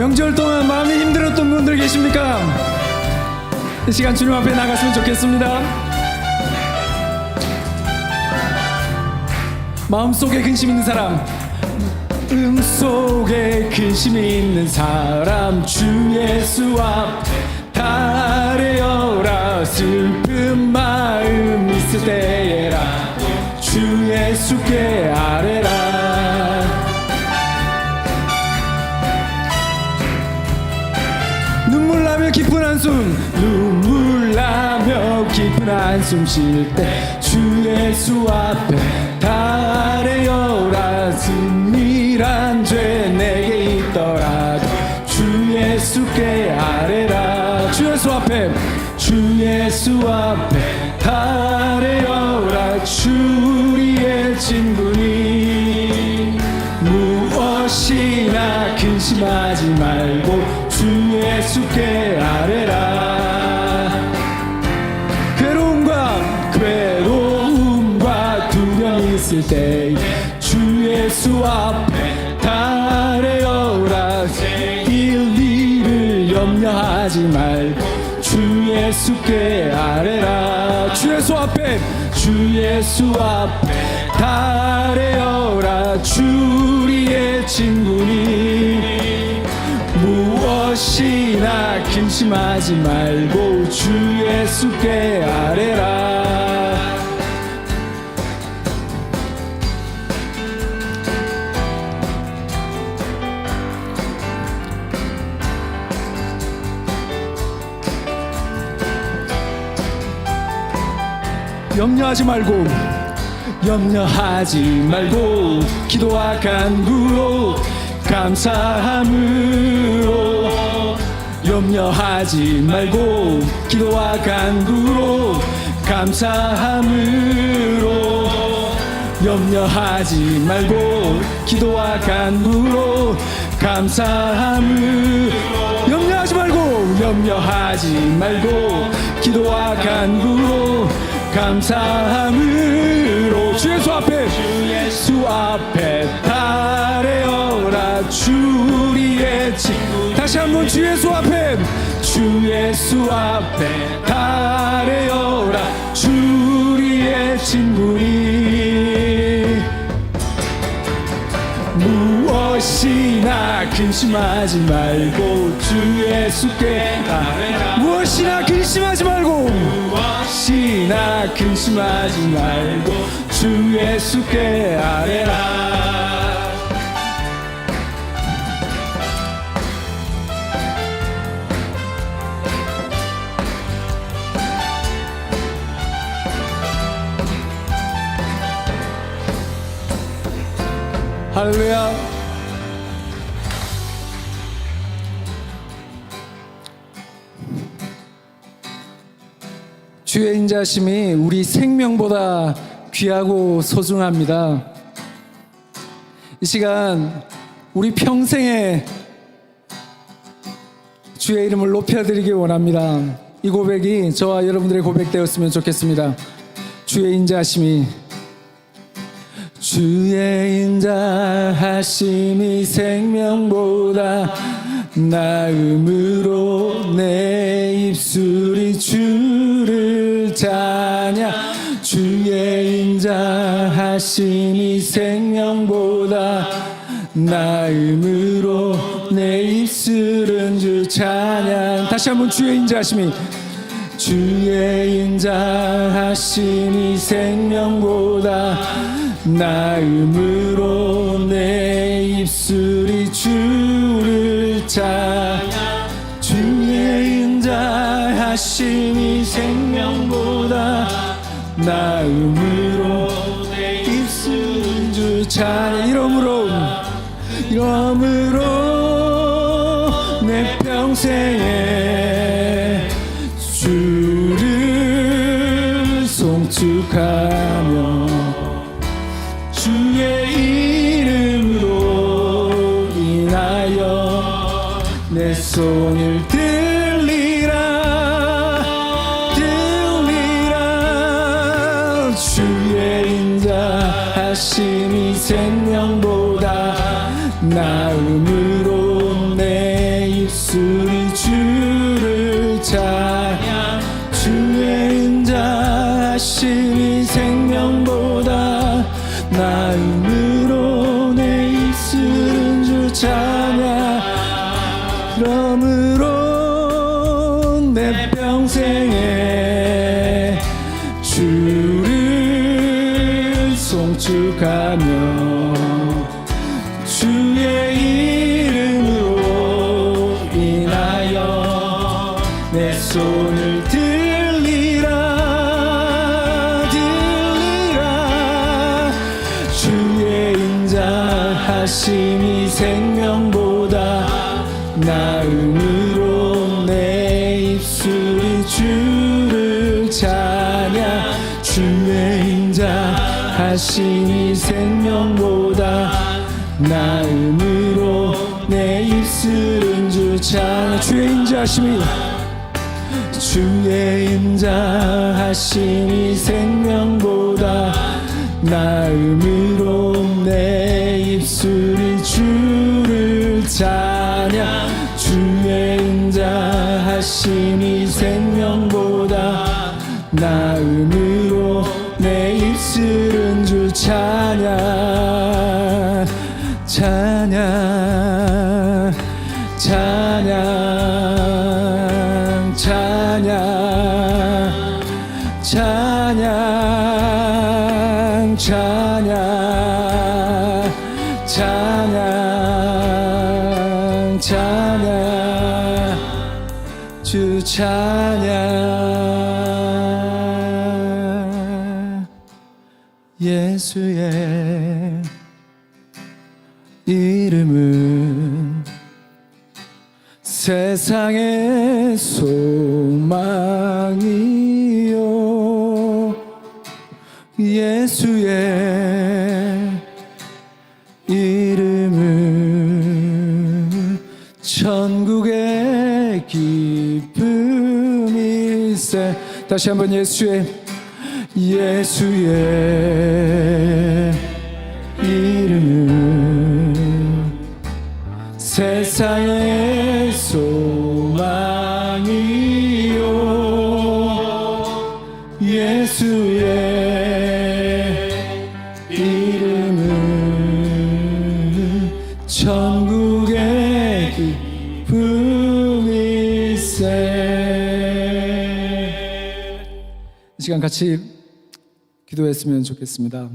명절 동안 마음이 힘들었던 분들 계십니까? 이 시간 주님 앞에 나갔으면 좋겠습니다. 마음속에 근심 있는 사람 음 속에 근심 있는 사람 주 예수 앞 달에어라 슬픈 마음 있을 때에라 주 예수께 아뢰라 한숨 눈물 나며 깊은 한숨 쉴 때 주 예수 앞에 달에어라 승리란 죄 내게 있더라도 주 예수께 아뢰라. 주 예수 앞에 주 예수 앞에 달에어라 주 우리의 친구니. 무엇이나 근심하지 말고 주 예수께 아뢰 괴로움과 괴로움과 두려움 있을 때 주 예수 앞에 달에어라. 일일을 염려하지 말고 주 예수께 아뢰라. 주 예수 앞에 주 예수 앞에 달에어라. 주 우리의 친구니 무엇이나 근심하지 말고 주 예수께 아뢰라. 염려하지 말고 염려하지 말고 기도와 간구로 감사함으로 염려하지 말고 기도와 간구로 감사함으로 염려하지 말고 기도와 간구로 감사함으로 염려하지 말고 염려하지 말고 기도와 간구로 감사함으로 다시 한번 주 예수 앞에. 주 예수 앞에 달에어라. 주 우리의 친구니 무엇이나 근심하지 말고 주 예수께 아뢰라. 무엇이나 근심하지 말고 무엇이나 근심하지 말고 주 예수께 아뢰라 할렐루야 주의 인자심이 우리 생명보다 귀하고 소중합니다. 이 시간 우리 평생에 주의 이름을 높여드리기 원합니다. 이 고백이 저와 여러분들의 고백되었으면 좋겠습니다. 주의 인자심이 주의 인자하심이 생명보다 나음으로 내 입술이 주를 자냐? 주의 인자하심이 생명보다 나음으로 내 입술은 주 찬양 다시 한번 주의 인자하심이. 주의 인자하심이 생명보다 나음으로 내 입술이 주를 찬양 주의 인자하심이 생명보다 나음으로 내 입술은 주 찬양 이러므로 이러므로 내 손을 들리라. 들리라. 주의 인자하심이 생명보다 나음으 송축하며 주의 이름으로 인하여 내 손을 들리라 들리라. 주의 인자하심이 생명보다 나음으 하심이 생명보다 나음으로 내 입술은 주 찬양 주의 인자하심이. 주의 인자하심이 생명보다 나음으로 내 입술이 주를 찬양 주의 인자하심이 생명보다 나음 찬양 찬양 찬양 찬양 찬양 찬양 찬양 찬양 주 찬양 예수의 이름은 세상의 소망이요. 예수의 이름은 천국의 기쁨일세. 다시 한번 예수의 예수의 이름은 세상의 소망이요. 예수의 이름은 천국의 기쁨일세. 이 시간 같이 기도했으면 좋겠습니다.